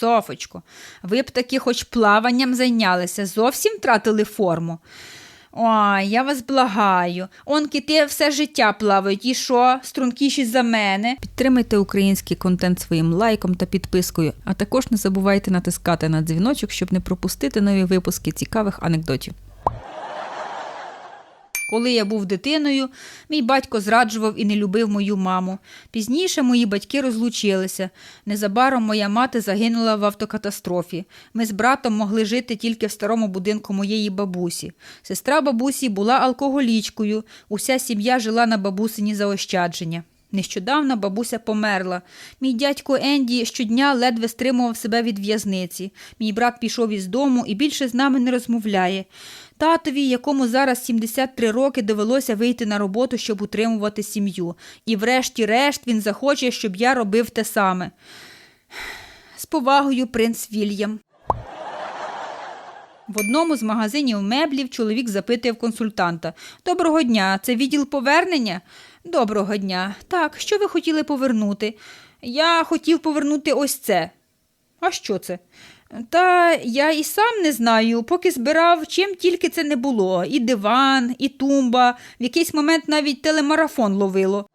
Софочко, ви б таки хоч плаванням зайнялися, зовсім втратили форму. Ой, я вас благаю. Он кити все життя плавають, і що, стрункіші за мене. Підтримайте український контент своїм лайком та підпискою, а також не забувайте натискати на дзвіночок, щоб не пропустити нові випуски цікавих анекдотів. Коли я був дитиною, мій батько зраджував і не любив мою маму. Пізніше мої батьки розлучилися. Незабаром моя мати загинула в автокатастрофі. Ми з братом могли жити тільки в старому будинку моєї бабусі. Сестра бабусі була алкоголічкою. Уся сім'я жила на бабусині заощадження. Нещодавно бабуся померла. Мій дядько Енді щодня ледве стримував себе від в'язниці. Мій брат пішов із дому і більше з нами не розмовляє. Татові, якому зараз 73 роки, довелося вийти на роботу, щоб утримувати сім'ю. І врешті-решт він захоче, щоб я робив те саме. З повагою, принц Вільям. В одному з магазинів меблів чоловік запитує в консультанта: Доброго дня, це відділ повернення? Доброго дня. Так, що ви хотіли повернути? Я хотів повернути ось це. А що це? Та я і сам не знаю, поки збирав, чим тільки це не було. І диван, і тумба, в якийсь момент навіть телемарафон ловило.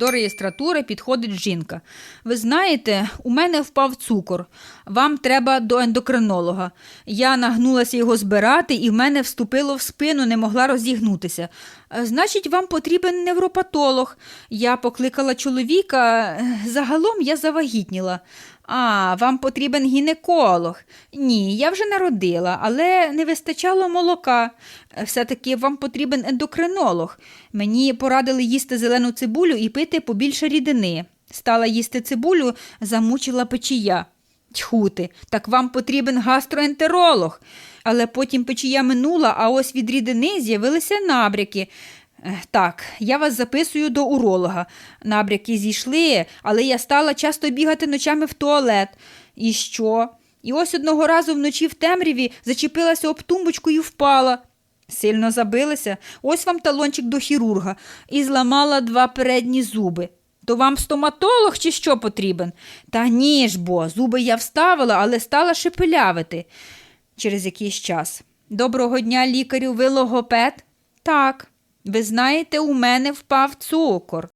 До реєстратури підходить жінка. Ви знаєте, у мене впав цукор. Вам треба до ендокринолога. Я нагнулася його збирати, і в мене вступило в спину, не могла розігнутися. «Е, Значить, вам потрібен невропатолог. Я покликала чоловіка. Е, Загалом я завагітніла. А, вам потрібен гінеколог. Ні, я вже народила, але не вистачало молока. Все-таки вам потрібен ендокринолог. Мені порадили їсти зелену цибулю і пити побільше рідини. Стала їсти цибулю, замучила печія. Тьху ти, так вам потрібен гастроентеролог. Але потім печія минула, а ось від рідини з'явилися набряки. Так, я вас записую до уролога. Набряки зійшли, але я стала часто бігати ночами в туалет. І що? І ось одного разу вночі в темряві зачепилася об тумбочку і впала. Сильно забилася, ось вам талончик до хірурга, і зламала два передні зуби. То вам стоматолог чи що потрібен? Та ні ж бо, зуби я вставила, але стала шепелявити через якийсь час. Доброго дня, лікарю, ви логопед? Так. Ви знаєте, у мене впав цукор.